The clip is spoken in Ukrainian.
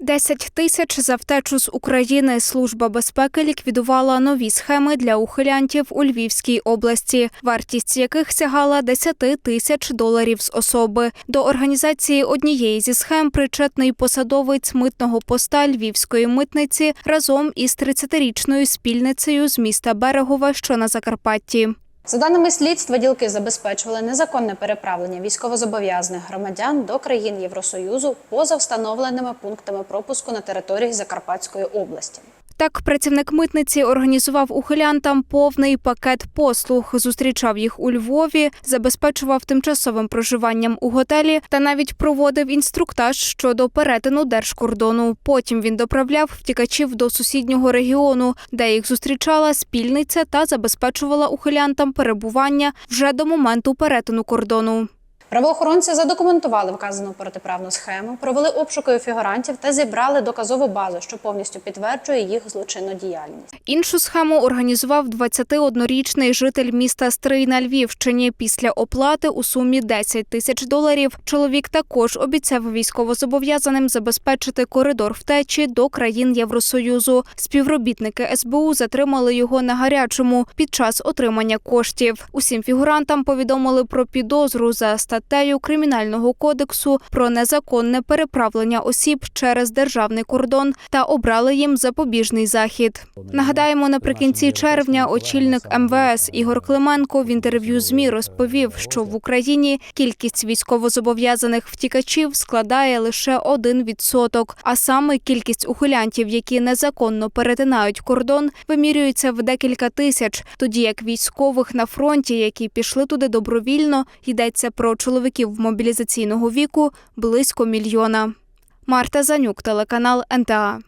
10 тисяч за втечу з України. Служба безпеки ліквідувала нові схеми для ухилянтів у Львівській області, вартість яких сягала 10 тисяч доларів з особи. До організації однієї зі схем причетний посадовець митного поста Львівської митниці разом із 30-річною спільницею з міста Берегова, що на Закарпатті. За даними слідства, ділки забезпечували незаконне переправлення військовозобов'язаних громадян до країн Євросоюзу поза встановленими пунктами пропуску на території Закарпатської області. Так, працівник митниці організував ухилянтам повний пакет послуг, зустрічав їх у Львові, забезпечував тимчасовим проживанням у готелі та навіть проводив інструктаж щодо перетину держкордону. Потім він доправляв втікачів до сусіднього регіону, де їх зустрічала спільниця та забезпечувала ухилянтам перебування вже до моменту перетину кордону. Правоохоронці задокументували вказану протиправну схему, провели обшуки фігурантів та зібрали доказову базу, що повністю підтверджує їх злочинну діяльність. Іншу схему організував 21-річний житель міста Стрий на Львівщині. Після оплати у сумі 10 тисяч доларів чоловік також обіцяв військовозобов'язаним забезпечити коридор втечі до країн Євросоюзу. Співробітники СБУ затримали його на гарячому під час отримання коштів. Усім фігурантам повідомили про підозру за статтею Кримінального кодексу про незаконне переправлення осіб через державний кордон та обрали їм запобіжний захід. Нагадаємо, наприкінці червня очільник МВС Ігор Клименко в інтерв'ю ЗМІ розповів, що в Україні кількість військовозобов'язаних втікачів складає лише 1%, а саме кількість ухилянтів, які незаконно перетинають кордон, вимірюється в декілька тисяч, тоді як військових на фронті, які пішли туди добровільно, йдеться про чоловіків мобілізаційного віку близько мільйона. Марта Занюк, телеканал НТА.